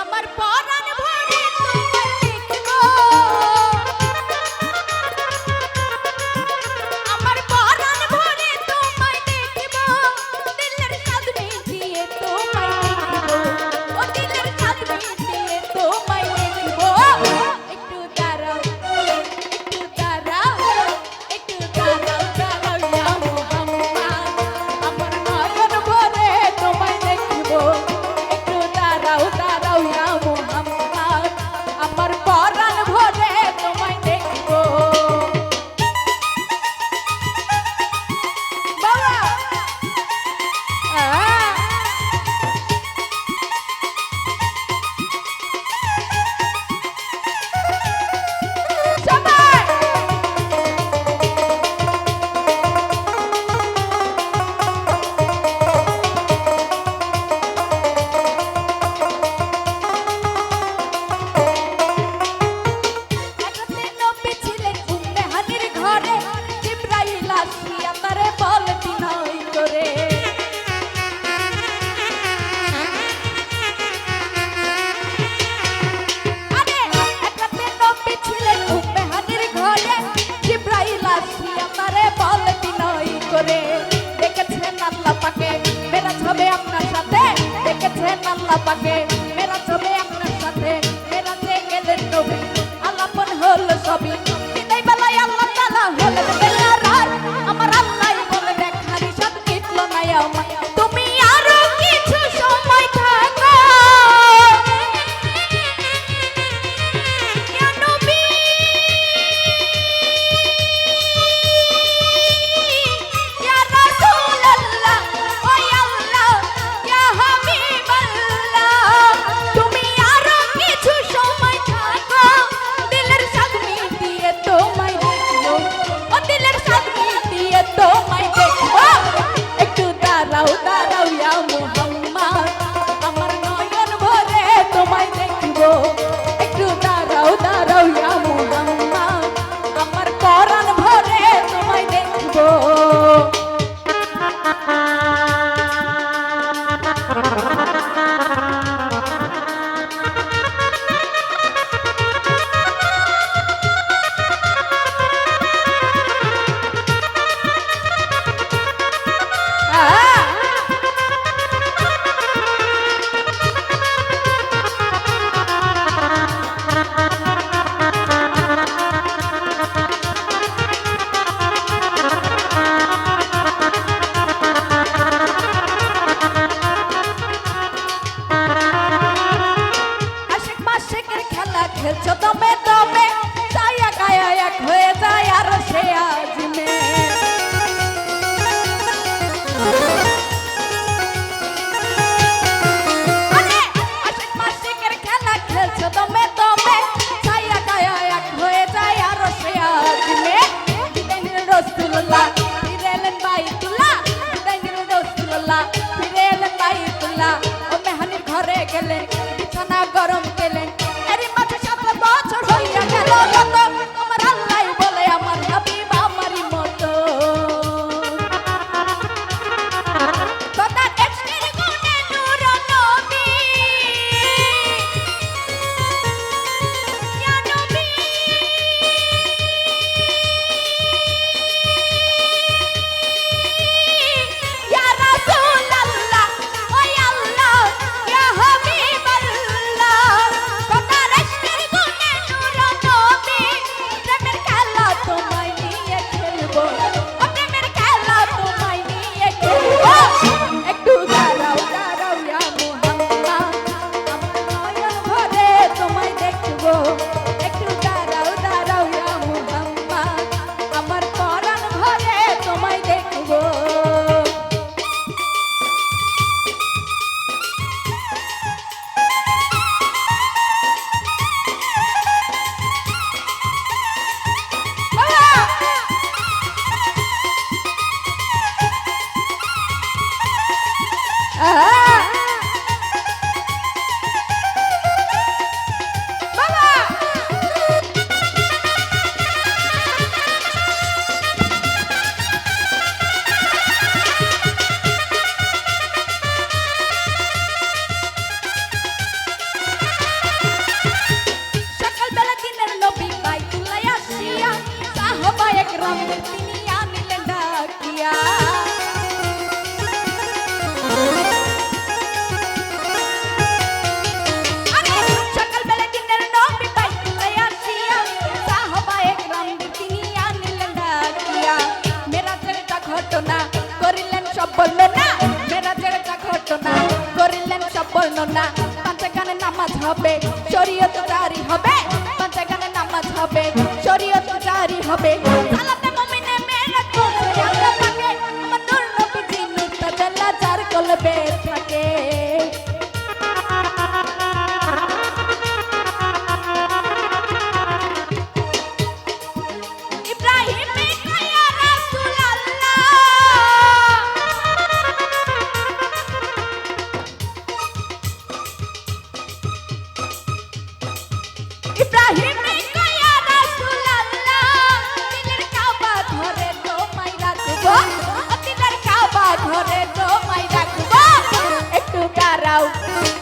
আমার পর আল্লাহ পাকে মেরা চলে আপনার সাথে মেরাতে গেলেন নবী। আল্লাপন হল সবই। Ah! না। পাঁচ গানে নামাজ হবে, শরীয়ত জারি হবে। পাঁচ গানে নামাজ হবে, শরীয়ত জারি হবে। Tchau!